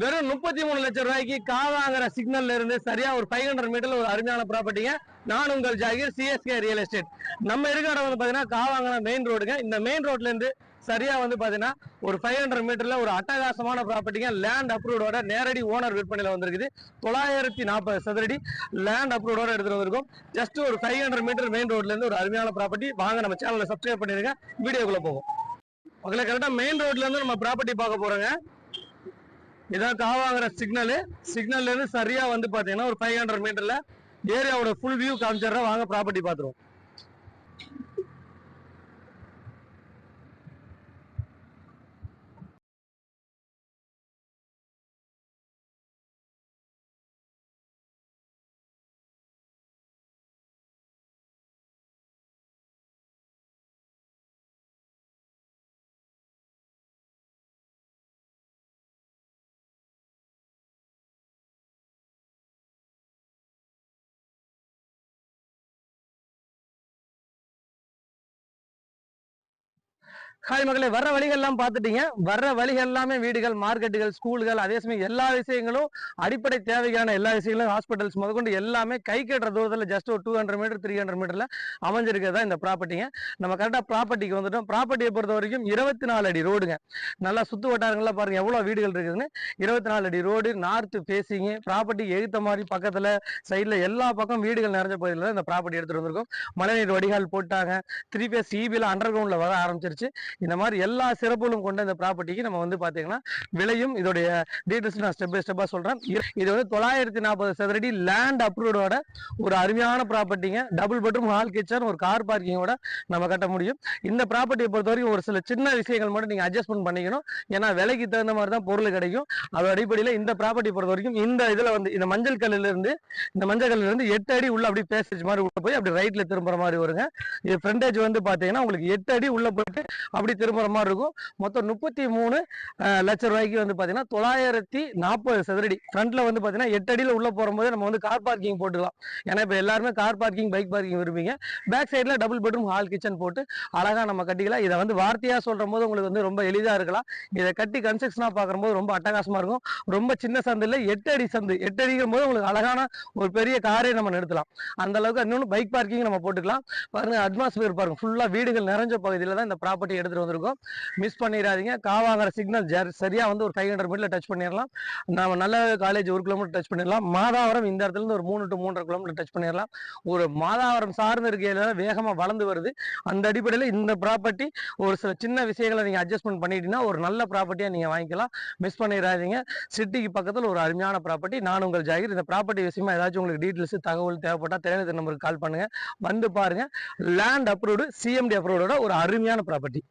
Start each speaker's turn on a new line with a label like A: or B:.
A: வெறும் முப்பத்தி மூணு லட்சம் ரூபாய்க்கு காவாங்கிற சிக்னல்ல இருந்து சரியா ஒரு ஃபைவ் ஹண்ட்ரட் மீட்டர்ல ஒரு அருமையான ப்ராப்பர்ட்டிங்க நான் உங்கள் ஜாகிர் சிஎஸ்கே ரியல் எஸ்டேட் நம்ம இருக்கிற இடம் வந்து பாத்தீங்கன்னா காவாங்கிற மெயின் ரோடுங்க இந்த மெயின் ரோட்ல இருந்து சரியா வந்து பாத்தீங்கன்னா ஒரு ஃபைவ் ஹண்ட்ரட் மீட்டர்ல ஒரு அட்டகாசமான ப்ராப்பர்ட்டிங்க லேண்ட் அப்ரூவோட நேரடி ஓனர் விற்பனையில வந்திருக்குது. தொள்ளாயிரத்தி நாற்பது சதுரடி லேண்ட் அப்ரூவோட எடுத்துட்டு வந்திருக்கோம். ஜஸ்ட் ஒரு ஃபைவ் ஹண்ட்ரட் மீட்டர் மெயின் ரோட்ல இருந்து ஒரு அருமையான ப்ராப்பர்ட்டி வாங்க நம்ம சேனலை சப்ஸ்கிரைப் பண்ணிருங்க. வீடியோக்குள்ள போவோம். மக்களை கரெக்டா மெயின் ரோட்ல இருந்து நம்ம ப்ராப்பர்ட்டி பார்க்க போறோங்க. இதான் காவாங்கிற சிக்னலு சிக்னல்ல இருந்து சரியா வந்து பாத்தீங்கன்னா ஒரு ஃபைவ் ஹண்ட்ரட் மீட்டர்ல ஏரியாவோட ஃபுல் வியூ காமிச்சிடுறேன். வாங்க ப்ராப்பர்ட்டி பாத்துருவோம். ஹாய் மக்களை வர்ற வழிகள்லாம் பார்த்துட்டீங்க. வர்ற வழிகள் எல்லாமே வீடுகள் மார்க்கெட்டுகள் ஸ்கூல்கள் அதே சமயம் எல்லா விஷயங்களும் அடிப்படை தேவைக்கான எல்லா விஷயங்களும் ஹாஸ்பிட்டல்ஸ் முதற்கொண்டு எல்லாமே கை கட்டுற தூரத்தில் ஜஸ்ட் ஒரு two hundred metre three hundred மீட்டரில் அமைஞ்சிருக்கிறதா இந்த ப்ராப்பர்ட்டிங்க நம்ம கரெக்டாக ப்ராப்பர்ட்டிக்கு வந்துட்டோம். ப்ராப்பர்ட்டியை பொறுத்த வரைக்கும் இருபத்தி நாலு அடி ரோடுங்க நல்லா சுற்று வட்டாரங்கள்லாம் பாருங்கள் எவ்வளோ வீடுகள் இருக்குதுன்னு. இருபத்தி நாலு அடி ரோடு நார்த்து பேசிங்க ப்ராப்பர்ட்டி எழுத்த மாதிரி பக்கத்தில் சைடில் எல்லா பக்கம் வீடுகள் நிறைஞ்ச பகுதியில் தான் இந்த ப்ராப்பர்ட்டி எடுத்துகிட்டு வந்திருக்கோம். மழைநீர் வடிகால் போட்டாங்க. த்ரீ பேஸ் சிபியில் அண்டர் கிரவுண்டில் வர ஆரம்பிச்சிருச்சு. இந்த மாதிரி எல்லா சிறப்புகளும் கொண்ட இந்த ப்ராப்பர்ட்டிக்கு நம்ம வந்து பார்த்தீங்கன்னா விலையும் இதோடைய டீட்டெயில்ஸ் நான் ஸ்டெப் பை ஸ்டெப்பாக சொல்கிறேன் இது வந்து தொள்ளாயிரத்தி நாற்பது சதுரடி லேண்ட் அப்ரூவோட ஒரு அருமையான ப்ராப்பர்ட்டிங்க டபுள் பெட்ரூம் ஹால் கிச்சன் ஒரு கார் பார்க்கிங்கோட நம்ம கட்ட முடியும். இந்த ப்ராப்பர்ட்டியை பொறுத்த வரைக்கும் ஒரு சில சின்ன விஷயங்கள் மட்டும் நீங்கள் அட்ஜஸ்ட்மெண்ட் பண்ணிக்கணும். ஏன்னா விலைக்கு தகுந்த மாதிரி தான் பொருள் கிடைக்கும். அதோட அடிப்படையில் இந்த ப்ராப்பர்ட்டி பொறுத்த வரைக்கும் இந்த இதில் வந்து இந்த மஞ்சள் கல்லிலிருந்து இந்த மஞ்சள் கல்லிலிருந்து எட்டு அடி உள்ள அப்படி பேசேஜ் மாதிரி உள்ள போய் அப்படி ரைட்ல திரும்புற மாதிரி வருங்க. இது ஃப்ரண்டேஜ் வந்து பார்த்தீங்கன்னா உங்களுக்கு எட்டு அடி உள்ள போயிட்டு அப்படி திரும்புற மாதிரி இருக்கும். மொத்தம் முப்பத்தி மூணு லட்ச ரூபாய்க்கு வந்து பார்த்தீங்கன்னா தொள்ளாயிரத்தி நாற்பது சதுரடி. ஃப்ரண்ட்ல வந்து பார்த்தீங்கன்னா எட்டு அடியில் உள்ள போகும்போது நம்ம வந்து கார் பார்க்கிங் போட்டுக்கலாம். ஏன்னா இப்போ எல்லாருமே கார் பார்க்கிங் பைக் பார்க்கிங் விரும்பிங்க பேக் சைடில் டபுள் பெட்ரூம் ஹால் கிச்சன் போட்டு அழகா நம்ம கட்டிக்கலாம். இதை வந்து வார்த்தையாக சொல்ற போது உங்களுக்கு வந்து ரொம்ப எளிதாக இருக்கலாம். இதை கட்டி கன்ஸ்ட்ரக்ஷனாக பார்க்கும்போது ரொம்ப அட்டகாசமா இருக்கும். ரொம்ப சின்ன சந்தில் எட்டு அடி சந்து. எட்டு அடிக்கும் போது உங்களுக்கு அழகான ஒரு பெரிய காரே நம்ம நிறுத்தலாம். அந்த அளவுக்கு இன்னொன்று பைக் பார்க்கிங் நம்ம போட்டுக்கலாம். பாருங்க அட்மாஸ்பியர் பாருங்க. ஃபுல்லாக வீடுகள் நிறைஞ்ச பகுதியில் தான் இந்த ப்ராப்பர்ட்டி எடுத்துகிட்டு வந்திருக்கோம். மிஸ் பண்ணிடாதீங்க. காவாங்கிற சிக்னல் சரியாக வந்து ஒரு ஃபைவ் ஹண்ட்ரட் மீட்டர் டச் பண்ணிடலாம். நம்ம நல்ல காலேஜ் ஒரு கிலோமீட்டர் டச் பண்ணிடலாம். மாதாவரம் இந்த இடத்துல இருந்து ஒரு மூணு டு மூன்றரை கிலோமீட்டர் டச் பண்ணிடலாம். ஒரு மாதாவரம் சார்ந்த இருக்கையில வேகமாக வளர்ந்து வருது. அந்த அடிப்படையில் இந்த ப்ராப்பர்ட்டி ஒரு சில சின்ன விஷயங்களை நீங்கள் அட்ஜஸ்ட்மெண்ட் பண்ணிட்டீங்கன்னா ஒரு நல்ல ப்ராப்பர்ட்டியாக நீங்கள் வாங்கிக்கலாம். மிஸ் பண்ணிடாதீங்க. சிட்டிக்கு பக்கத்தில் ஒரு அருமையான ப்ராப்பர்ட்டி நான் உங்கள் ஜாகிர். இந்த ப்ராப்பர்ட்டி விஷயமா ஏதாச்சும் உங்களுக்கு டீட்டெயில்ஸ் தகவல் தேவைப்பட்டா தெரியாத நம்பருக்கு கால் பண்ணுங்க. வந்து பாருங்கள் லேண்ட் அப்ரூவ்டு சிஎம்டி அப்ரூவோட ஒரு அருமையான ப்ராப்பர்ட்டி